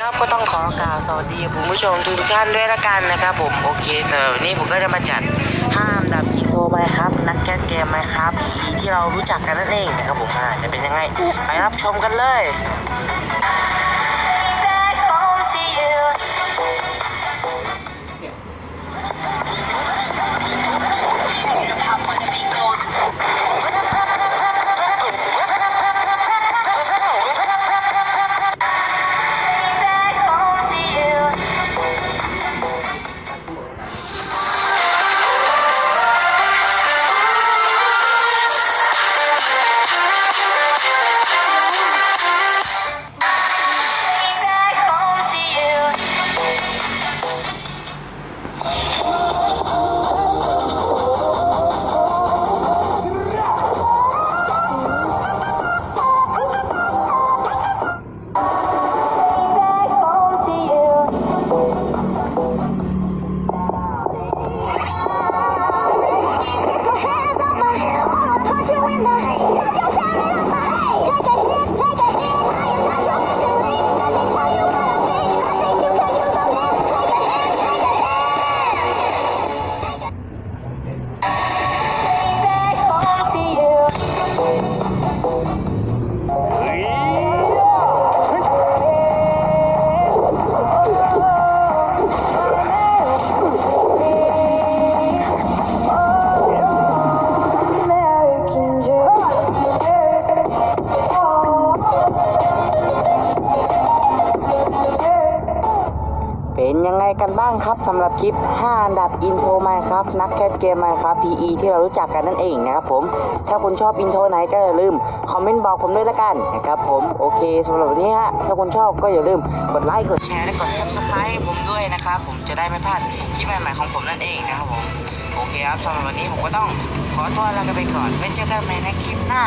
ครับก็ต้องขอกล่าวสวัสดีคุณผู้ชมทุกท่านด้วยละกันนะครับผมโอเคแต่วันนี้ผมก็จะมาจัดห้ามดับอินโทรไหมครับ นักแก้เกมไหมครับทีที่เรารู้จักกันนั่นเองนะครับผมอาจะเป็นยังไงไปรับชมกันเลย เป็นยังไงกันบ้างครับสำหรับคลิป 5 อันดับอินโทรไมครับนักแคสเกมไมครับ PE ที่เรารู้จักกันนั่นเองนะครับผมถ้าคุณชอบอินโทรไหนก็อย่าลืมคอมเมนต์บอกผมด้วยละกันนะครับผมโอเคสำหรับวันนี้ฮะถ้าคุณชอบก็อย่าลืมกดไลค์กดแชร์และกด Subscribe ให้ผมด้วยนะครับผมจะได้ไม่พลาดคลิปใหม่ๆของผมนั่นเองนะครับผมโอเคครับสำหรับวันนี้ผมก็ต้องขอตัวลากันไปก่อนไว้เจอกันใหม่ในคลิปหน้า